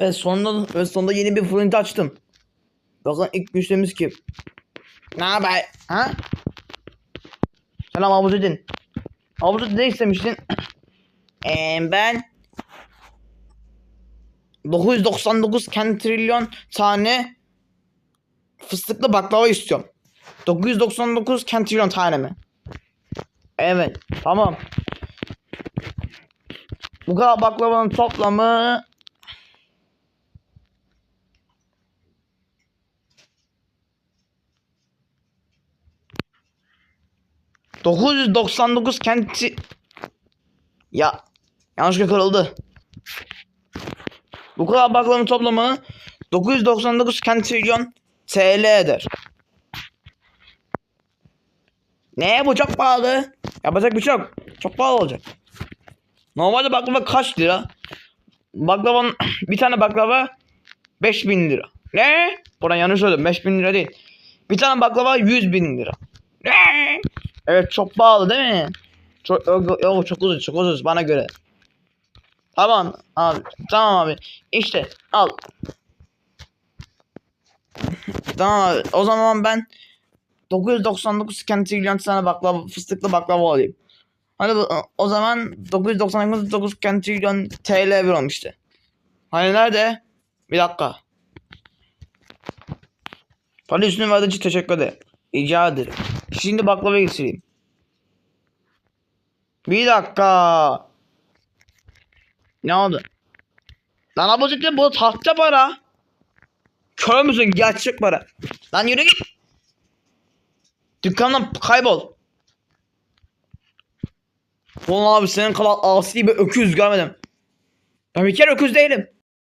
Ve sonunda, ve sonunda yeni bir fırın açtım. Bakın ilk müşterimiz kim? Ne haber? Ha? Selam Abuzuddin. Abuzuddin ne istemiştin? Eee ben 999 kentrilyon tane fıstıklı baklava istiyorum. 999 kentrilyon tane mi? Evet. Tamam. Bu kadar baklavanın toplamı ...999 kenti... Ya... Yanlışlıkla kırıldı. Bu kadar baklavanın toplamı... ...999 kentrilyon TL eder. Ne bu çok pahalı. Yapacak bir şey yok. Çok pahalı olacak. Normalde baklava kaç lira? Baklavanın bir tane baklava 5000 lira. Ne? Buradan yanlış söyledim. 5000 lira değil. Bir tane baklava 100 bin lira. Ne? Evet çok pahalı değil mi? Çok, yok, yok, çok ucuz çok ucuz bana göre. Tamam abi. Tamam abi. İşte al. tamam abi. O zaman ben 999 kentrilyon tane baklava fıstıklı baklava alayım. Hadi bu- o zaman 999 kentrilyon TL bir olmuştu. Hani nerede? Bir dakika. Para üstünü verdiğin için teşekkür ederim. Rica ederim. Şimdi baklava getireyim. Bir dakika. Ne oldu? Lan abuzitle bu tahta para. Kör müsün? Gerçek para. Lan yürü git. Dükkandan kaybol. Ulan abi senin kadar asi bir öküz görmedim. Ben bir kere öküz değilim.